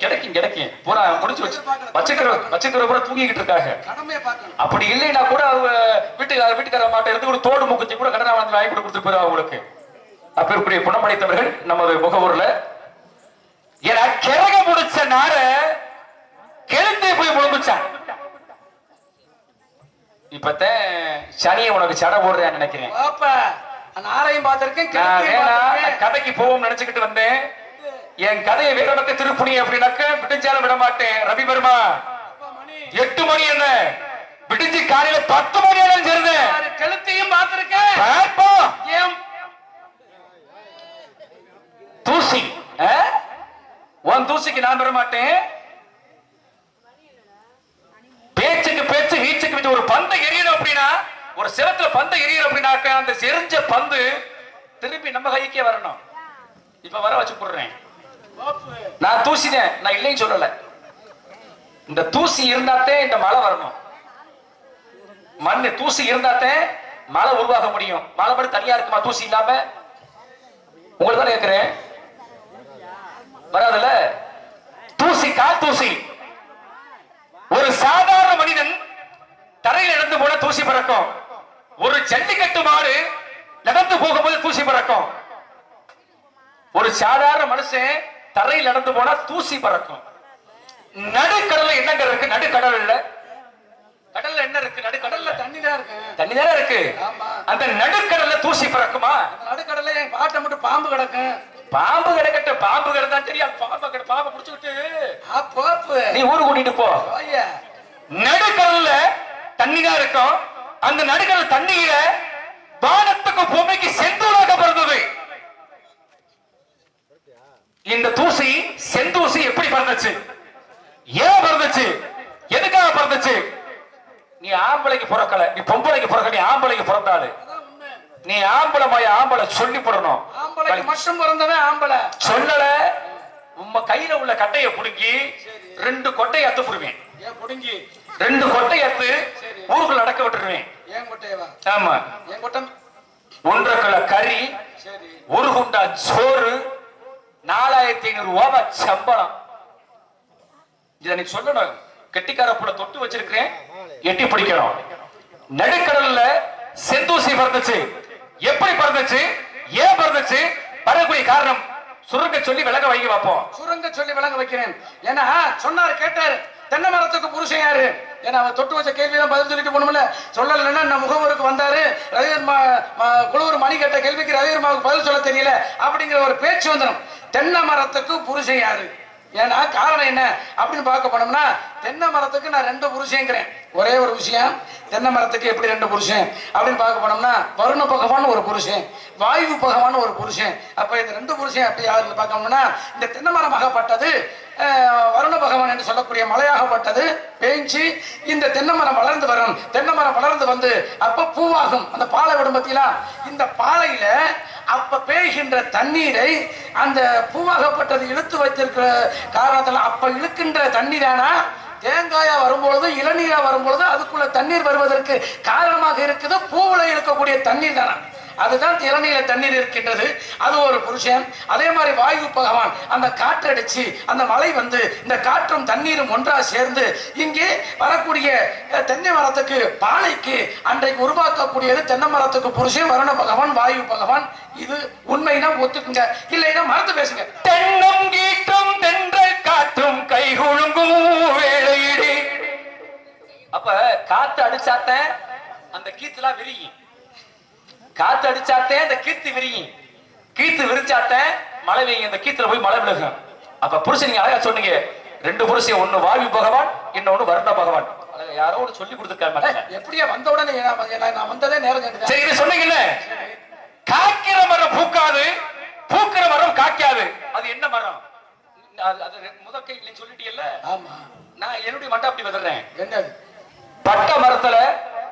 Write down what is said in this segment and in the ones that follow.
கிடைக்கும் கிடைக்கும் பூரா முடிச்சு வச்சு வச்சுக்கிற வச்சுக்கிற பூரா தூங்கிக்கிட்டு இருக்காங்க. அப்படி இல்லைன்னா கூட வீட்டுக்கார வீட்டுக்கார மாட்ட எடுத்து கூட தோடு முக்கத்தி கூட கடனை வாங்கி வாங்கி கொடுத்து போயிடும் அவங்களுக்கு. அப்பேற்படைய குணமடைத்தவர்கள் நமது முகவூர்ல. ஏன்னா கிறக முடிச்ச நார கெழுத்தே போய் முழுங்குச்சான் இப்பத்தான் சனியை உனக்கு சடை போடுறேன்னு நினைக்கிறேன். நான் பார்த்திருக்கேன். கதைக்கு போவோம் நினைச்சுக்கிட்டு வந்தேன். என் கதையை வேற இடத்தை திருப்புனி அப்படின்னாக்க விடிஞ்சாலும் விட மாட்டேன் ரவி பெருமா எட்டு மணி என்ன? விடிஞ்சு காலையில பத்து மணி ஆனாலும் சரிதான் யாரு கழுத்தையும் பார்த்திருக்கேன் தூசி? உன் தூசிக்கு நான் பெற மாட்டேன் பேச்சுக்கு பேச்சு வீச்சுக்கு வீச்சு. ஒரு பந்தை எரியணும் அப்படின்னா ஒரு சிரத்துல பந்தை எரியணும் அப்படின்னாக்க அந்த செறிஞ்ச பந்து திருப்பி நம்ம கைக்கே வரணும். இப்ப வர வச்சு போடுறேன். நான் தூசினேன். நான் இல்லைன்னு சொல்லல. இந்த தூசி இருந்தாத்தே இந்த மழை வரணும். மண்ணு தூசி இருந்தாத்தே மழை உருவாக முடியும். மழை மட்டும் தனியா இருக்குமா தூசி இல்லாம? உங்களுக்கு தான் கேட்கிறேன் வராதுல்ல? தூசி கா தூசி. ஒரு சாதாரண மனிதன் தரையில் நடந்து போன தூசி பறக்கும். ஒரு ஜல்லிக்கட்டு மாடு நடந்து போகும்போது தூசி பறக்கும். ஒரு சாதாரண மனுஷன் தரையில் நடந்து போனா தூசி பறக்கும். நடுக்கடல்ல என்னங்க இருக்கு? நடுக்கடல்ல கடல்ல என்ன இருக்கு? நடுக்கடல்ல கடல்ல தண்ணி தான் இருக்கு. தண்ணி தானே இருக்கு. ஆமா. அந்த நடுக்கடல்ல தூசி பறக்குமா? நடுக்கடல்ல என் பாட்டை மட்டும் பாம்பு கிடக்கும். பாம்பு கிடக்கட்ட. பாம்பு கிடந்தா தெரியாது. பாம்பு கிட பாம்பை புடிச்சுக்கிட்டு. நீ ஊரு கூட்டிட்டு போ. நடுக்கடல்ல தண்ணி தான் இருக்கும். அந்த நடுக்கடல் தண்ணியில வானத்துக்கு பூமிக்கு செந்தூராக பிறந்தது இந்த தூசி செந்தூசி எப்படி பிறந்துச்சு? ஏன் பிறந்துச்சு? எதுக்காக பிறந்துச்சு? நீ ஆம்பளைக்கு பிறக்கல. நீ பொம்பளைக்கு பிறக்க நீ ஆம்பளைக்கு உண்மை நீ ஆம்பளை மாய ஆம்பளை சொல்லி போடணும். ஆம்பளைக்கு மட்டும் பிறந்தவன் ஆம்பளை. சொல்லல. உம்ம கையில உள்ள கட்டைய புடுங்கி ரெண்டு கொட்டையை அத்து புடுவேன். ரெண்டு கொட்டை அத்து ஊருக்குள்ள அடக்க விட்டுருவேன். ஆமா. ஒன்றரை கிலோ கறி ஒரு குண்டா சோறு நாலாயிரத்தி ஐநூறு ரூபாய் சம்பளம். இதை நீ சொல்லணும். கெட்டிக்கார புள்ள தொட்டு வச்சிருக்கிறேன். எட்டி பிடிக்கணும். நடுக்கடல்ல செந்தூசி பறந்துச்சு. எப்படி பறந்துச்சு? ஏன் பறந்துச்சு? பறக்கூடிய காரணம். சுருங்க சொல்லி விலக வைக்க வைப்போம் சுருங்க சொல்லி விலக வைக்கிறேன். ஏன்னா சொன்னாரு கேட்டாரு. தென்னை மரத்துக்கு புருஷன் யாரு? ஏன்னா அவர் தொட்டு வச்ச கேள்வி தான் பதில் சொல்லிட்டு போகணும்ல. சொல்லலைன்னா நம்ம முகவருக்கு வந்தாரு. ரவிவர் குழுவர் மணி கேட்ட கேள்விக்கு ரவிவர்மாவுக்கு பதில் சொல்ல தெரியல. அப்படிங்கிற ஒரு பேச்சு வந்துடும். தென்னை மரத்துக்கு புருஷன் யாரு? ஏன்னா காரணம் என்ன? அப்படின்னு பார்க்க போனோம்னா தென்னை மரத்துக்கு நான் ரெண்டு புருஷங்கிறேன் ஒரே ஒரு விஷயம் தென்னை மரத்துக்கு எப்படி ரெண்டு புருஷன்? அப்படின்னு பார்க்க போனோம்னா வருண பகவான் ஒரு புருஷன் வாயு பகவான் ஒரு புருஷன். அப்ப இந்த ரெண்டு புருஷன் அப்படி யாருன்னு பார்க்கணும்னா இந்த தென்னை மரமாகப்பட்டது வருண பகவான் என்று சொல்லக்கூடிய மலையாகப்பட்டது பேஞ்சு இந்த தென்னை மரம் வளர்ந்து வரும். தென்னை மரம் வளர்ந்து வந்து அப்ப பூவாகும். அந்த பாலை விடும் பார்த்தீங்களா இந்த பாலையில அப்ப பெய்கின்ற தண்ணீரை அந்த பூவாகப்பட்டது இழுத்து வைத்திருக்கிற காரணத்துல அப்ப இழுக்கின்ற தண்ணீரானா தேங்காயா வரும்பொழுது இளநீரா வரும்பொழுது அதுக்குள்ள தண்ணீர் வருவதற்கு காரணமாக இருக்குது. பூவுல இருக்கக்கூடிய தண்ணீர் தானா? அதுதான் இளநீர தண்ணீர் இருக்கின்றது. அது ஒரு புருஷன். அதே மாதிரி வாயு பகவான் அந்த காற்றடிச்சு அந்த மழை வந்து இந்த காற்றும் தண்ணீரும் ஒன்றா சேர்ந்து இங்கே வரக்கூடிய தென்னை மரத்துக்கு பாலைக்கு அன்றைக்கு உருவாக்கக்கூடியது தென்னை மரத்துக்கு புருஷன் வருண பகவான் வாயு பகவான். இது உண்மைனா ஒத்துக்குங்க. இல்லைன்னா மறந்து பேசுங்க. தென்னம் கீட்டும் தென்றல் காற்றும் கை குழுங்கும் வேளையிலே. அப்ப காத்து அடிச்சாத்த அந்த கீத்துலாம் விரியும். காத்து அடிச்சாத்தே அந்த கீத்து விரியும். கீத்து விரிச்சாத்த மழை பெய்யும். இந்த கீத்துல போய் மழை விழுகும். அப்ப புருஷன் நீங்க அழகா சொன்னீங்க. ரெண்டு புருஷன் ஒண்ணு வாயு பகவான் இன்னொன்னு வருண பகவான். யாரோ ஒண்ணு சொல்லி கொடுத்துருக்காங்க எப்படியா வந்த உடனே நான் வந்து- நான் நான் வந்ததே நேரம். சரி இது சொன்னீங்கல்ல காக்கிற மரம் பூக்காது. பூக்கிற மரம் காக்காது அது என்ன மரம்? அது அது முதல் கை நீ சொல்லிட்டீங்கல்ல ஆமா. நான் என்னுடைய மட்டை அப்படி வந்துடுறேன் என்னது? பட்ட மரத்துல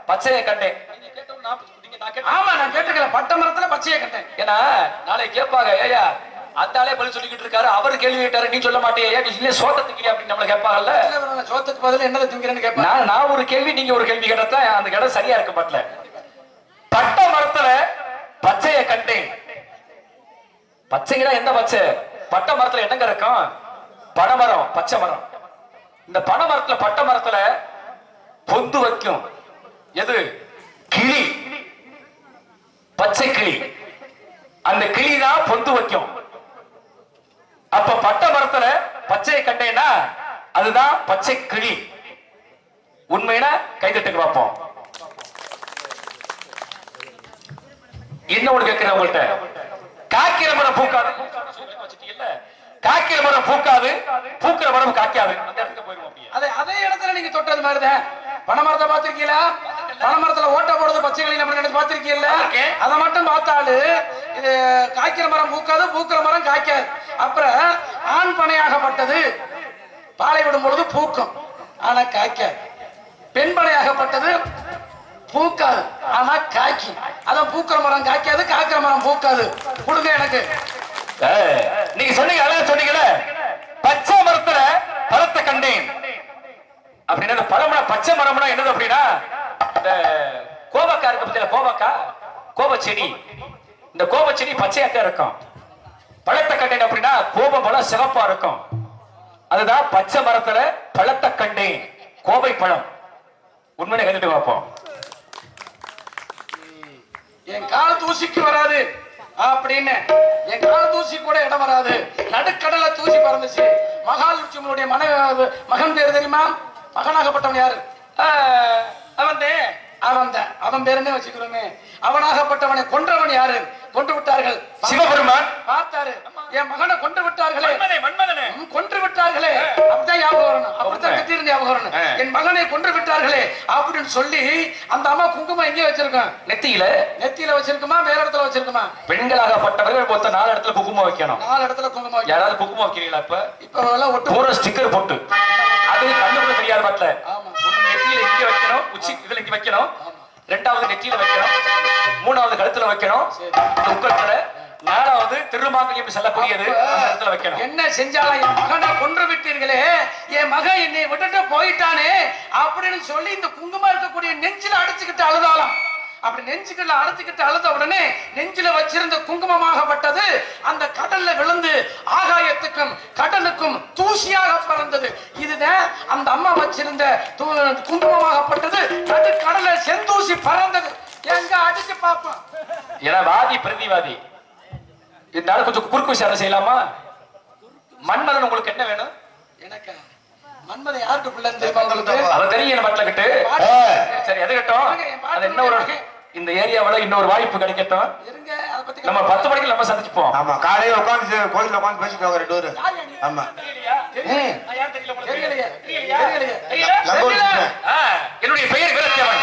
பச்சையை கண்டேன். நீங்க கேட்டவங்க நான் ஆமா நான் கேட்டுக்கல பட்ட மரத்துல பச்சையை கண்டேன் ஏன்னா நாளைக்கு கேட்பாங்க ஏயா அந்த ஆளே பதில் சொல்லிக்கிட்டு இருக்காரு அவர் கேள்வி கேட்டாரு நீ சொல்ல மாட்டேன் ஏன் நீ இல்ல சோத்தத்துக்கு அப்படின்னு நம்மள கேட்பாங்கல்ல. சோத்துக்கு பதில் என்னதை திங்கிறேன்னு கேட்பேன் நான் ஒரு கேள்வி நீங்க ஒரு கேள்வி கேட்டா அந்த இடம் சரியா இருக்க மாட்டல. பட்ட மரத்துல பச்சைய கண்டேன். பச்சைனா எந்த பச்சை? பட்டை மரத்துல என்னங்க இருக்கும்? பனைமரம் பச்சை மரம். இந்த பனை மரத்துல பட்டை மரத்துல பொந்து வைக்கும். எது? கிளி. பச்சை கிளி. அந்த கிளி தான் பொந்து வைக்கும். அப்ப பட்டை மரத்துல பச்சையை கண்டேன்னா அதுதான் பச்சை கிளி. உண்மையினா கைதட்டுக்கு பார்ப்போம். என்ன ஒண்ணு கேட்கிறேன் உங்கள்கிட்ட காக்கிற மரம் பூக்காது. காக்கிற மரம் பூக்காது. பூக்கிற மரம் காக்காது அதே இடத்துல நீங்க தொட்டது மாதிரிதான். பனைமரத்தை பாத்திருக்கீங்களா பனைமரத்துல ஓட்ட போடுறது பச்சை கிளி நம்ம நினைச்சு பாத்திருக்கீங்கல்ல. அதை மட்டும் பார்த்தாலு இது காய்க்கிற மரம் பூக்காது பூக்கிற மரம் காய்க்காது. அப்புறம் ஆண் பனையாகப்பட்டது. பாலை விடும் பொழுது பூக்கும். ஆனா காய்க்காது. பெண் பனையாகப்பட்டது பூக்காது. ஆனா காய்க்கும். அதான் பூக்கிற மரம் காய்க்காது காய்க்கிற மரம் பூக்காது. கொடுங்க எனக்கு. நீங்க சொன்னீங்க அழகா சொன்னீங்கல்ல? பச்சை மரத்துல பழத்தை கண்டேன். அப்படின்னா பழம்னா பச்சை மரம்னா என்னது அப்படின்னா இந்த கோவக்கா இருக்கு பத்தியா? கோவக்கா? கோவ செடி இந்த கோவ செடி பச்சையாக்கா இருக்கும். பழத்தை கண்டேன் அப்படின்னா கோவ பழம் சிவப்பா இருக்கும். அதுதான் பச்சை மரத்துல பழத்தை கண்டேன். கோவை பழம். உண்மையை கண்டுட்டு பார்ப்போம். என் கால் தூசிக்கு வராது அப்படின்னு. என் கால் தூசி கூட இடம் வராது. நடுக்கடல தூசி பறந்துச்சு. மகாலட்சுமியுடைய மன மகன் பேர் தெரியுமா? மகனாகப்பட்டவன் யாரு? அவன் அவன் தான் அவன் பேருன்னே வச்சுக்கிறோமே? அவனாகப்பட்டவனை கொன்றவன் யாரு? கொன்று விட்டார்கள். சிவபெருமான். பார்த்தாரு. என் மகனை கொன்று விட்டார்களே. கொன்று விட்டார்களே. அப்படிதான் ஞாபகம் வரணும். அப்படித்தான் ஞாபகம் வரணும். என் மகனை கொன்று விட்டார்களே அப்படின்னு சொல்லி அந்த அம்மா குங்குமம் எங்கே வச்சிருக்கோம் நெத்தியில? நெத்தியில வச்சிருக்குமா? வேற இடத்துல வச்சிருக்குமா? பெண்களாகப்பட்டவர்கள் மொத்த நாலு இடத்துல குங்குமம் வைக்கணும். நாலு இடத்துல குங்குமம் வைக்கணும். யாராவது குங்குமம் வைக்கிறீங்களா இப்ப? இப்ப எல்லாம் ஒட்டு பூரா ஸ்டிக்கர் போட்டு. அது கண்ணுக்குள்ள தெரியாத பட்ல ஆமா. நெத்தியில இங்க வைக்கணும். உச்சி இதுல இங்க வைக்கணும். ரெண்டாவது நெத்தியில வைக்கணும். மூணாவது கழுத்துல வைக்கணும். உக்கத்துல நாலாவது திருமாங்கலியம் செல்லக்கூடியது இடத்துல வைக்கணும். என்ன செஞ்சாலும் என் மகனை கொன்று விட்டீர்களே. என் மகன் என்னை விட்டுட்டு போயிட்டானே அப்படின்னு சொல்லி இந்த குங்குமம் இருக்கக்கூடிய நெஞ்சில அடிச்சுக்கிட்டு அழுதாலாம் அப்படி நெஞ்சுக்குள்ள அடைச்சுக்கிட்டு அழுத உடனே நெஞ்சில வச்சிருந்த குங்குமமாகப்பட்டது. அந்த கடல்ல விழுந்து ஆகாயத்துக்கும் கடலுக்கும் தூசியாக பறந்தது. அந்த அம்மா வச்சிருந்த குங்குமமாகப்பட்டது. நடு கடல்ல செந்தூசி பறந்தது. எங்க அடிச்சு பார்ப்போம். ஏன்னா வாதி பிரதிவாதி. இருந்தாலும் கொஞ்சம் குறுக்கு விசாரணை செய்யலாமா? மன்மதன் உங்களுக்கு என்ன வேணும்? எனக்கு மன்மதன் யாருக்கு பிள்ளைன்னு தெரியுமா உங்களுக்கு? அதை தெரியும் என்ன பட்ல கிட்டு. சரி எது கட்டும். அது என்ன ஒரு இந்த ஏரியாவுல இன்னொரு வாய்ப்பு கிடைக்கட்டும். இருங்க அதை பத்தி நம்ம பத்து மணிக்கு நம்ம சந்திச்சுப்போம். ஆமா காலையில உட்காந்து கோயில்ல உட்காந்து பேசிட்டு வாங்க ரெண்டு பேரும்? ஆமா. என்னுடைய பெயர் வீரத்தேவன்.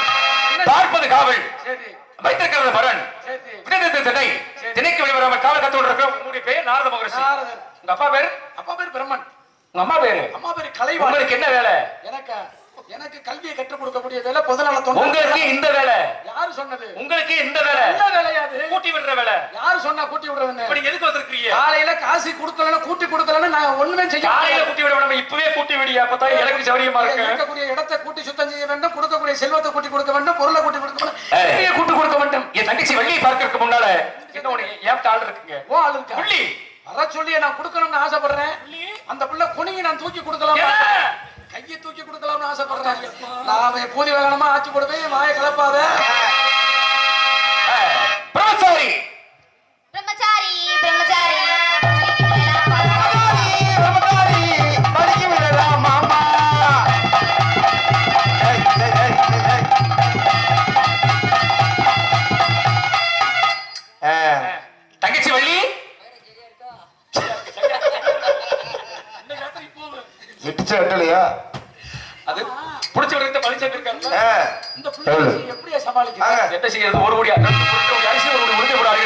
பார்ப்பது காவல். வைத்திருக்கிறது பரன். திணை. திணைக்கு வெளிவராம காவல் கத்து இருக்க உங்களுடைய பெயர் நாரத மகரிஷி. உங்க அப்பா பேர்? அப்பா பேர் பிரம்மன். உங்க அம்மா பேரு? அம்மா பேர் கலைவாணி. உங்களுக்கு என்ன வேலை? கல்வியை கற்றுக் கொடுக்கக்கூடிய வேலை பொதுநல தொண்டு. உங்களுக்கு இந்த வேலை. யாரு சொன்னது? உங்களுக்கு இந்த வேலை. என்ன வேலையாது கூட்டி விடுற வேலை. யாரு சொன்னா கூட்டி விடுறதுன்னு? இப்ப நீங்க எதுக்கு வந்திருக்கீங்க காலையில காசு கொடுக்கலன்னு கூட்டி கொடுக்கலன்னு நான் ஒண்ணுமே செய்ய காலையில. கூட்டி விட வேண்டாம் இப்பவே கூட்டி விடியா அப்பதான் எனக்கு சௌரியமா இருக்கு. இருக்கக்கூடிய இடத்தை கூட்டி சுத்தம் செய்ய வேண்டும் கொடுக்கக்கூடிய செல்வத்தை கூட்டி கொடுக்க வேண்டும் பொருளை கூட்டி கொடுக்க வேண்டும். கூட்டி கொடுக்க வேண்டும் என் தங்கச்சி வள்ளியை பார்க்கறதுக்கு முன்னால ஏன் ஆள் இருக்குங்க? ஓ ஆளு இருக்கா? வர சொல்லி நான் கொடுக்கணும்னு ஆசைப்படுறேன். அந்த பிள்ளை குனிங்கி நான் தூக்கி கொடுக்கலாம்? கையை தூக்கி கொடுக்கலாம்னு ஆசைப்படுறாங்க. நான் பூதி வேகனமா ஆச்சு கொடுப்பேன் வாயை கலப்பாத. புடிச்ச இருக்காங்க ஆ, இந்த பிள்ளை எப்படியா சமாளிக்க வாங்க. என்ன செய்யறது? ஒரு முடியா அரிசி ஒரு முடி முடிஞ்ச கூடாது.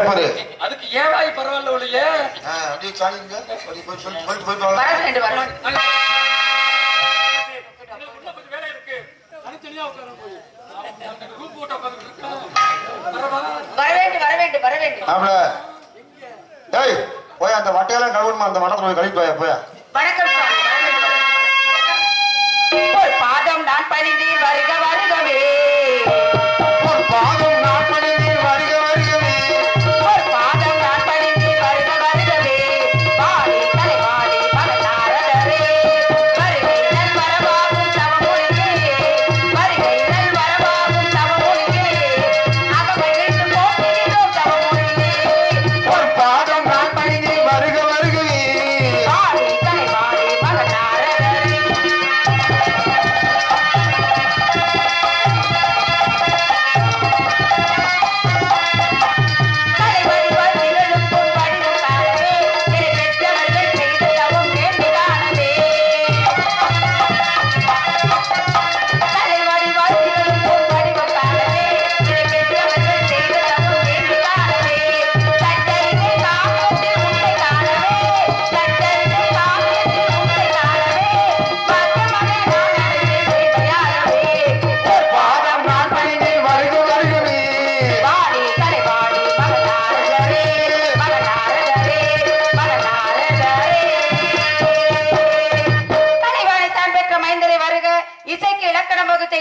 பேப்பரு அதுக்கு ஏவாய் பரவாயில்ல ஒழிய? ஆ, அப்படியே சாலிங்க போய். வர வேண்டும் வர வேலை இருக்கு தனித்தனியா போய் குரூப் போட்டு உட்காந்துட்டு பரவா வர வேண்டும் வர வேண்டும் வர வேண்டும் மாப்பிள டேய் போய் அந்த வட்டையெல்லாம் கழுவணுமா? அந்த மடத்துல போய் கழிப்பு போய். வணக்கம் பாதம் நான் பணிந்தேன் வருக வருகவே.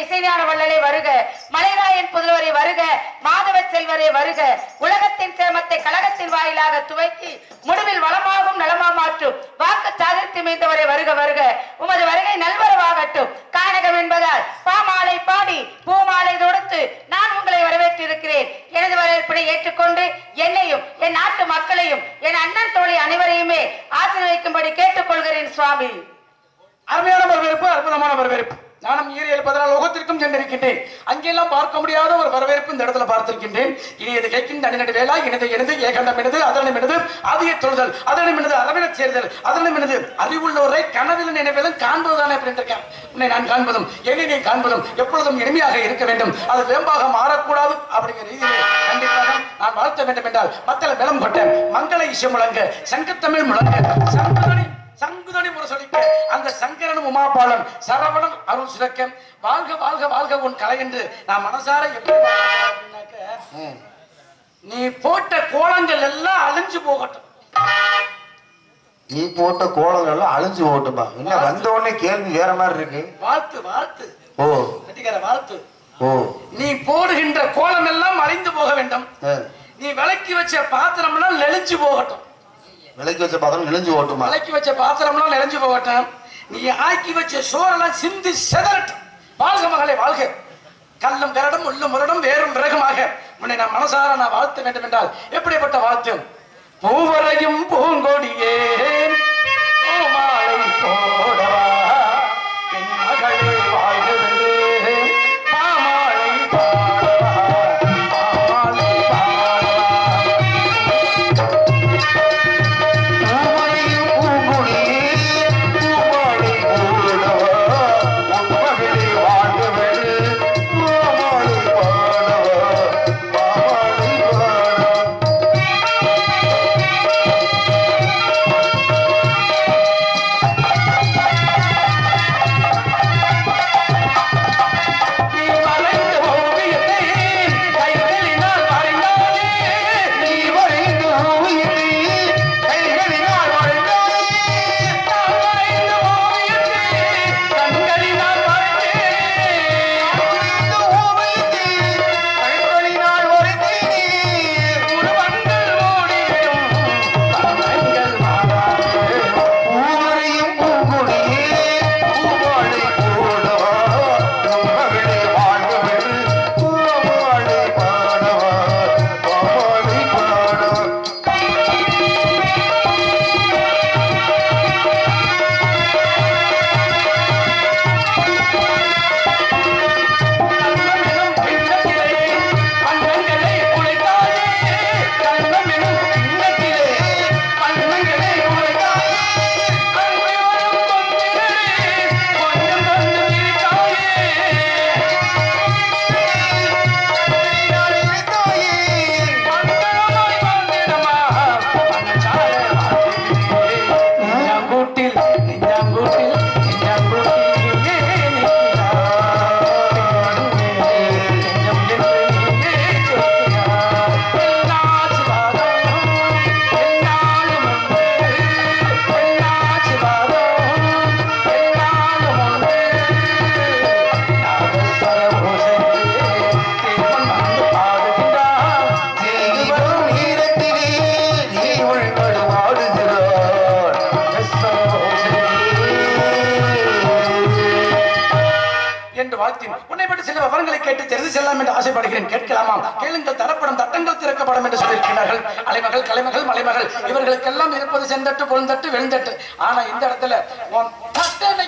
இசைஞான வள்ளலே வருக மலைராயன் புதல்வரை வருக மாதவ செல்வரை வருக உலகத்தின் சேமத்தை கழகத்தின் வாயிலாக துவக்கி முடிவில் வளமாகும் நலமா மாற்றும் வாக்கு சாதித்து மீந்தவரை வருக வருக. உமது வருகை நல்வரவாகட்டும். கானகம் என்பதால் பாமாலை பாடி பூமாலை தொடுத்து நான் உங்களை வரவேற்றிருக்கிறேன். எனது வரவேற்பினை ஏற்றுக்கொண்டு என்னையும் என் நாட்டு மக்களையும் என் அண்ணன் தோழி அனைவரையுமே ஆசீர்வதிக்கும்படி கேட்டுக்கொள்கிறேன் சுவாமி. அருமையான வரவேற்பு அற்புதமான வரவேற்பு. நானும் ஈரியல் பதினாலு லோகத்திற்கும் சென்றிருக்கின்றேன். அங்கெல்லாம் பார்க்க முடியாத ஒரு வரவேற்பு இந்த இடத்துல பார்த்திருக்கின்றேன். இனி இது கேட்கின்ற தனிநடு வேளா எனது எனது ஏகண்டம் எனது அதனம் எனது அதிக தொழுதல் அதனம் எனது அரவினச் சேர்தல் அதனம் எனது. அறிவுள்ளவரை கனவில் நினைவிலும் காண்பதுதானே அப்படின்னு இருக்கேன் உன்னை நான் காண்பதும் என்னை நீ காண்பதும் எப்பொழுதும் இனிமையாக இருக்க வேண்டும். அது வேம்பாக மாறக்கூடாது அப்படிங்கிற ரீதியிலே கண்டிப்பாக நான் வாழ்த்த வேண்டும் என்றால் மக்களை பலம் கொட்ட மங்கள இசை முழங்க சங்கத்தமிழ் முழங்க சங்குதனி சங்குதனி முரசொலிக்க அந்த சங்கரனும் உமாபாலன் சரவணன் அருள் சுரக்க வாழ்க வாழ்க வாழ்க உன் கலை என்று நான் மனசார எப்படி நீ போட்ட கோலங்கள் எல்லாம் அழிஞ்சு போகட்டும். நீ போட்ட கோலங்கள் எல்லாம் அழிஞ்சு போகட்டுமா என்ன வந்த உடனே கேள்வி வேற மாதிரி இருக்கு. வாழ்த்து வாழ்த்து. ஓ. கட்டிக்கார வாழ்த்து. ஓ. நீ போடுகின்ற கோலம் எல்லாம் அழிந்து போக வேண்டும். நீ விளக்கி வச்ச பாத்திரம்லாம் நெளிஞ்சு போகட்டும். விலைக்கு வச்ச பாத்திரம் நெளிஞ்சு ஓட்டுமா விளக்கி வச்ச பாத்திரம்லாம் நெளிஞ்சு போகட்டும். நீ ஆக்கி வச்ச சோறெல்லாம் சிந்தி செதறட்டும். வாழ்க மகளே வாழ்க. கல்லும் கரடும் உள்ளும் முரடும் வேறும் விறகுமாக. உன்னை நான் மனசார நான் வாழ்த்த வேண்டும் என்றால் எப்படிப்பட்ட வாழ்த்தும்? பூவரையும் பூங்கொடியே பூமாலை போ சில விவரங்களை கேட்டு தெரிந்து செல்லலாம் என்று ஆசைப்படுகிறேன். கேட்கலாமா? கேளுங்கள் தரப்படும் தட்டங்கள் திறக்கப்படும் என்று சொல்லியிருக்கிறார்கள். அலைமகள் கலைமகள் மலைமகள் இவர்களுக்கெல்லாம் இருப்பது செந்தட்டு பொழுந்தட்டு வெழுந்தட்டு ஆனா இந்த இடத்துல உன் தட்டனை